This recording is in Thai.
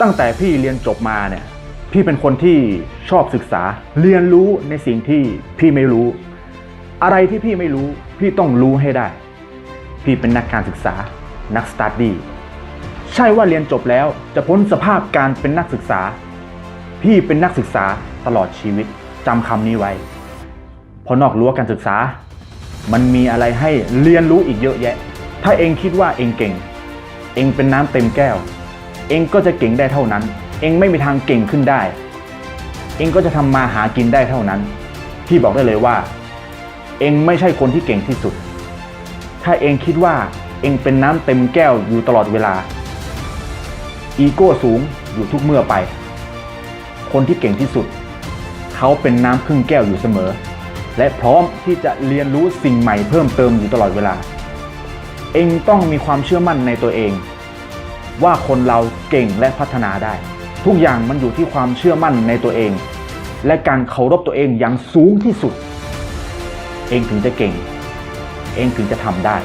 ตั้งแต่พี่เรียนจบมาเนี่ยพี่เป็นคนที่ชอบศึกษา เรียนรู้ในสิ่งที่พี่ไม่รู้ อะไรที่พี่ไม่รู้ พี่ต้องรู้ให้ได้ พี่เป็นนักการศึกษา นักสตาร์ดี้ใช่ว่าเรียนจบแล้วจะพ้นสภาพการเป็นนักศึกษา พี่เป็นนักศึกษาตลอดชีวิตจำคำนี้ไว้เพราะนอกรั้วการศึกษา มันมีอะไรให้เรียนรู้อีกเยอะแยะ ถ้าเองคิดว่าเองเก่ง เองเป็นน้ำเต็มแก้ว เองก็จะเก่งได้เท่านั้น เองไม่มีทางเก่งขึ้นได้ เองก็จะทำมาหากินได้เท่านั้น พี่บอกได้เลยว่า เองไม่ใช่คนที่เก่งที่สุด ถ้าเองคิดว่าเองเป็นน้ำเต็มแก้วอยู่ตลอดเวลา อีโก้สูงอยู่ทุกเมื่อไป คนที่เก่งที่สุด เขาเป็นน้ำครึ่งแก้วอยู่เสมอ และพร้อมที่จะเรียนรู้สิ่งใหม่เพิ่มเติมอยู่ตลอดเวลา เองต้องมีความเชื่อมั่นในตัวเอง ว่าคนเราเก่งและพัฒนาได้ ทุกอย่างมันอยู่ที่ความเชื่อมั่นในตัวเอง และการเคารพตัวเองอย่างสูงที่สุด เองถึงจะเก่ง เองถึงจะทำได้